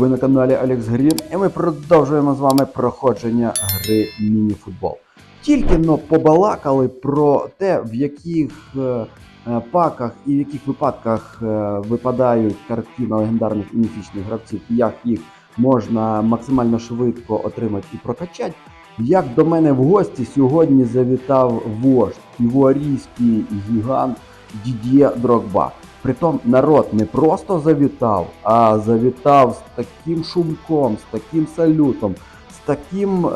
Ви на каналі Алекс Грін, і ми продовжуємо з вами проходження гри міні-футбол. Тільки но побалакали про те, в яких е, е, паках і в яких випадках е, випадають картки на легендарних і міфічних гравців, і як їх можна максимально швидко отримати і прокачати. Як до мене в гості сьогодні завітав вождь, івуарійський гігант Дід'є Дрогба. Притом народ не просто завітав, а завітав з таким шумком, з таким салютом, з таким, е,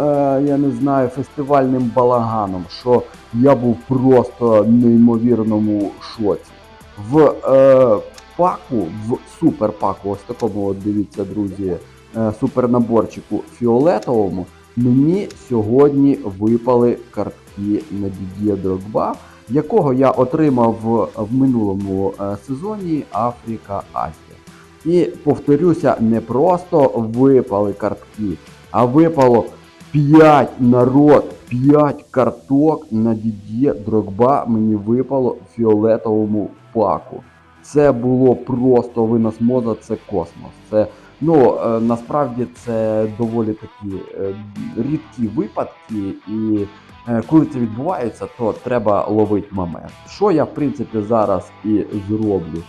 я не знаю, фестивальним балаганом, що я був просто неймовірному шоці. В е, паку, в суперпаку, ось такому, от дивіться, друзі, е, супернаборчику фіолетовому, мені сьогодні випали картки на Дід'є Дрогба якого я отримав в, минулому е, сезоні Африка Азія. І повторюся, не просто випали картки, а випало 5 народ, 5 карток на Дід'є Дрогба мені випало в фіолетовому паку. Це було просто винос моза, це космос. Це ну е, насправді це доволі такі е, рідкі випадки і. Е, Коли це відбувається, то треба ловити момент. Що я в принципі зараз і зроблю?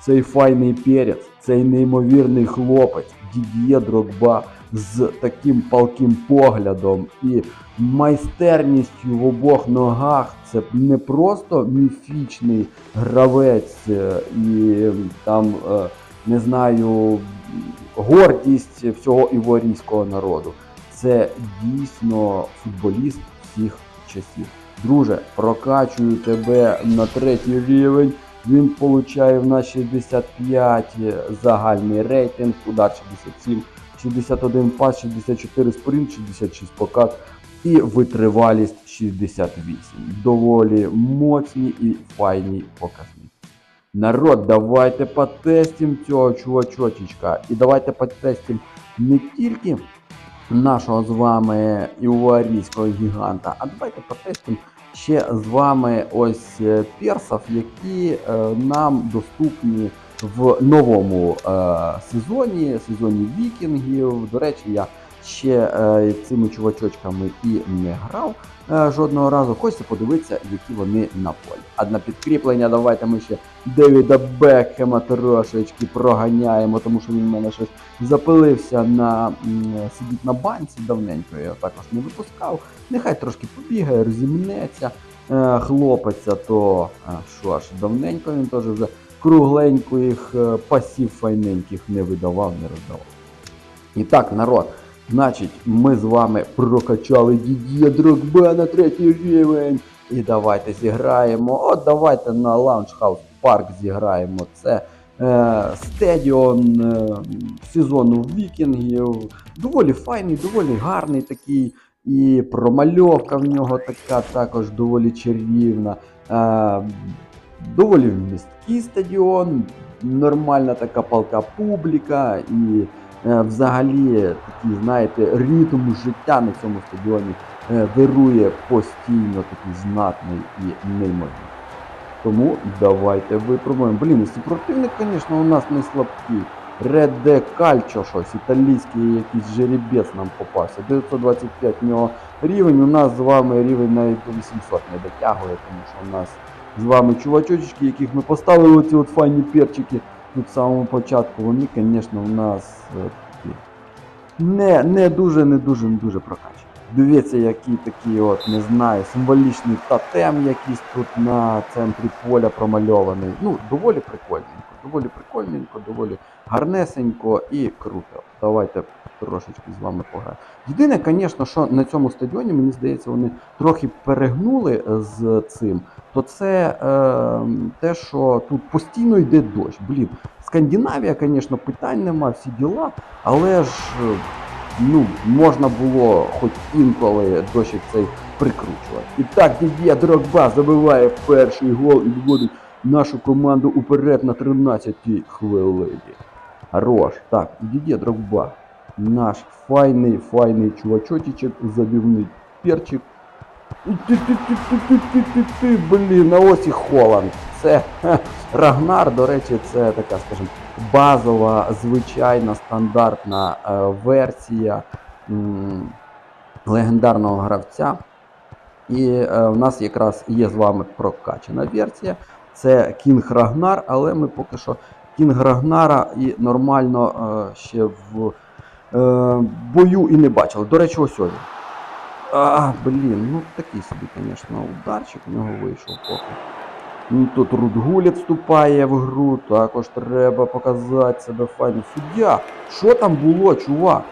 Цей файний перець, цей неймовірний хлопець, Дід'є Дрогба з таким палким поглядом і майстерністю в обох ногах. Це не просто міфічний гравець е, і там, е, не знаю, гордість всього іворійського народу. Це дійсно футболіст всіх часів. Друже, прокачую тебе на третій рівень. Він получає в нас 65 загальний рейтинг, удар 67, 61 пас, 64 спринт, 66 покат і витривалість 68. Доволі моцні і файні показники. Народ, давайте потестимо цього чувачочечка. І давайте потестимо не тільки нашого з вами івуарійського гіганта. А давайте протестимо ще з вами ось е, персів, які е, нам доступні в новому е, сезоні, сезоні вікінгів. До речі, я ще е, цими чувачочками і не грав е, жодного разу. Хочеться подивитися, які вони на полі. А на підкріплення давайте ми ще Девіда Бекхема трошечки проганяємо, тому що він в мене щось запилився на сидіть на банці давненько. Я також не випускав. Нехай трошки побігає, розімнеться. Е, хлопеться, то що ж, давненько він теж вже кругленьких е, пасів файненьких не видавав, не роздавав. І так, народ, значить, ми з вами прокачали Дід'є Дрогба на третій рівень. І давайте зіграємо. От давайте на House Park зіграємо. Це е, стадіон е, сезону вікінгів. Доволі файний, доволі гарний такий. І промальовка в нього така також доволі чарівна. Е, доволі місткий стадіон, нормальна така палка публіка і взагалі такий, знаєте, ритм життя на цьому стадіоні е, вирує постійно такий знатний і неймовірний. Тому давайте випробуємо. Блін, супротивник, звісно, у нас не слабкий. Реде Кальчо щось, італійський якийсь жеребець нам попався. 925 в нього рівень, у нас з вами рівень навіть до 800 не дотягує, тому що у нас з вами чувачочки, яких ми поставили оці от файні перчики тут самому початку, вони, звісно, у нас е, такі не, не дуже, не дуже, не дуже прокачані. Дивіться, який такий от, не знаю, символічний тотем якийсь тут на центрі поля промальований. Ну, доволі прикольненько, доволі прикольненько, доволі гарнесенько і круто. Давайте трошечки з вами пограємо. Єдине, звісно, що на цьому стадіоні, мені здається, вони трохи перегнули з цим, то це е, те, що тут постійно йде дощ. Блін, Скандинавія, звісно, питань нема, всі діла, але ж е, ну, можна було хоч інколи дощик цей прикручувати. І так, Дід'є Дрогба забиває перший гол і вводить нашу команду уперед на 13-й хвилині. Хорош. Так, Дід'є Дрогба. Наш файний, файний чувачочечок, забивний перчик. Блін, а ось і Холланд. Це Рагнар, до речі, це така, скажімо, базова, звичайна, стандартна е, версія легендарного гравця. І е, в нас якраз є з вами прокачана версія. Це Кінг Рагнар, але ми поки що Кінг Рагнара і нормально е, ще в бою і не бачили. До речі, ось він. А, блін, ну такий собі, звісно, ударчик у нього вийшов поки. Ну, Тут Рудгуліт вступає в гру, також треба показати себе файно. Суддя, що там було, чувак?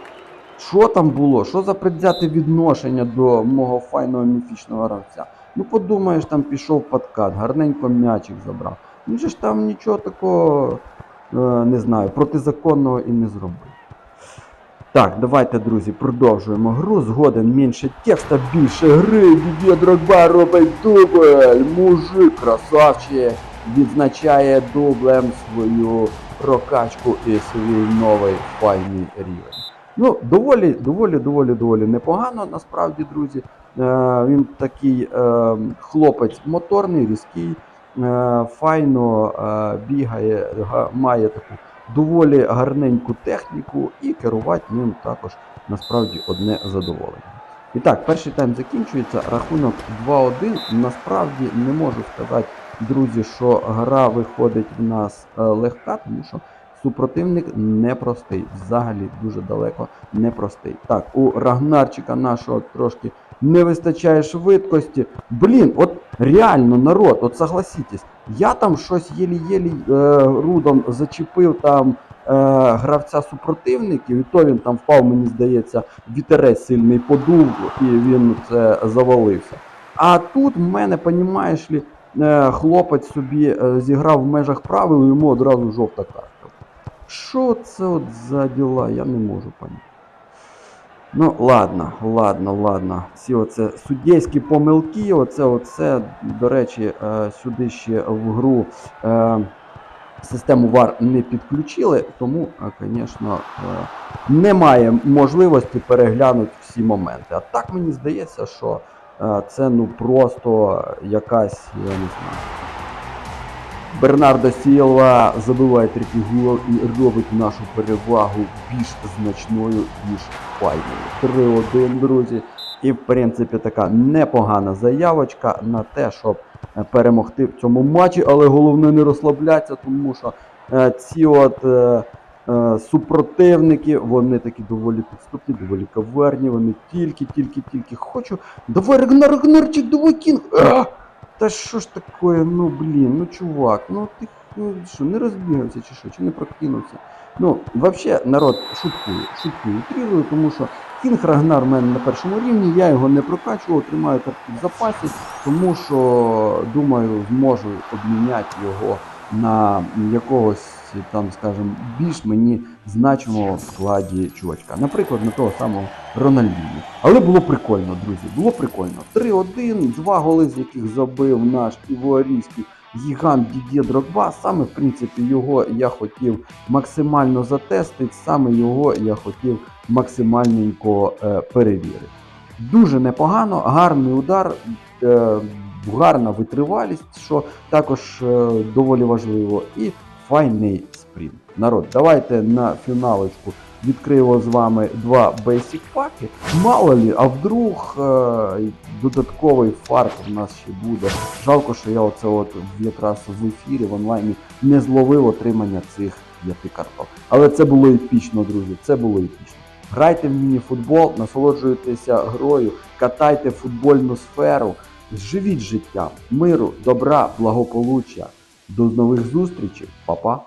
Що там було? Що за предвзяте відношення до мого файного міфічного гравця? Ну подумаєш, там пішов подкат, гарненько м'ячик забрав. Він же ж там нічого такого, е, не знаю, протизаконного і не зробив. Так, давайте, друзі, продовжуємо гру. Згоден менше текста, більше гри. Дідє Дрогба робить дубль. Мужик, красавчик, відзначає дублем свою прокачку і свій новий файний рівень. Ну, доволі, доволі, доволі, доволі непогано, насправді, друзі. Е, він такий е, хлопець моторний, різкий, е, файно е, бігає, має таку доволі гарненьку техніку і керувати ним також насправді одне задоволення. І так, перший тайм закінчується, рахунок 2-1. Насправді не можу сказати, друзі, що гра виходить в нас е, легка, тому що супротивник непростий. Взагалі дуже далеко непростий. Так, у Рагнарчика нашого трошки не вистачає швидкості. Блін, от реально народ, от согласитесь, я там щось єлі-єлі е, рудом зачепив там е, гравця супротивників, і то він там впав, мені здається, вітерець сильний подув, і він це завалився. А тут в мене, понімаєш лі, е, хлопець собі е, зіграв в межах правил, і йому одразу жовта картка. Що це от за діла, я не можу поняти. Ну, ладно, ладно, ладно. Ці оце суддєйські помилки, оце, оце, до речі, е, сюди ще в гру е, систему VAR не підключили, тому, звісно, е, немає можливості переглянути всі моменти. А так мені здається, що це ну просто якась, я не знаю. Бернардо Сілва забиває третій гол і робить нашу перевагу більш значною, ніж файною. 3-1, друзі. І в принципі така непогана заявочка на те, щоб е, перемогти в цьому матчі, але головне не розслаблятися, тому що е, ці от е, е, супротивники, вони такі доволі підступні, доволі каверні, вони тільки-тільки-тільки хочу. Давай, Рагнар, Рагнарчик, давай кінг! Та що ж таке, ну блін, ну чувак, ну ти ну, що, не розбігався чи що, чи не прокинувся? Ну, взагалі, народ шуткує, шуткує, утрірую, тому що Кінг Рагнар в мене на першому рівні, я його не прокачував, тримаю так в запасі, тому що, думаю, зможу обміняти його на якогось там, скажімо, більш мені значимого складі чувачка. Наприклад, на того самого Рональдіні. Але було прикольно, друзі. Було прикольно. 3-1, два голи, з яких забив наш івуарійський гігант Дідє Дрогба. Саме, в принципі, його я хотів максимально затестити, саме його я хотів максимальненько е, перевірити. Дуже непогано, гарний удар, е, гарна витривалість, що також е, доволі важливо, і файний спринт. Народ, давайте на фіналочку відкриємо з вами два basic паки. Мало лі, а вдруг е, додатковий фарт у нас ще буде. Жалко, що я оце от якраз в ефірі в онлайні не зловив отримання цих п'яти карток. Але це було епічно, друзі. Це було епічно. Грайте в міні-футбол, насолоджуйтеся грою, катайте футбольну сферу, живіть життя, миру, добра, благополуччя. До нових зустрічей, Па-па!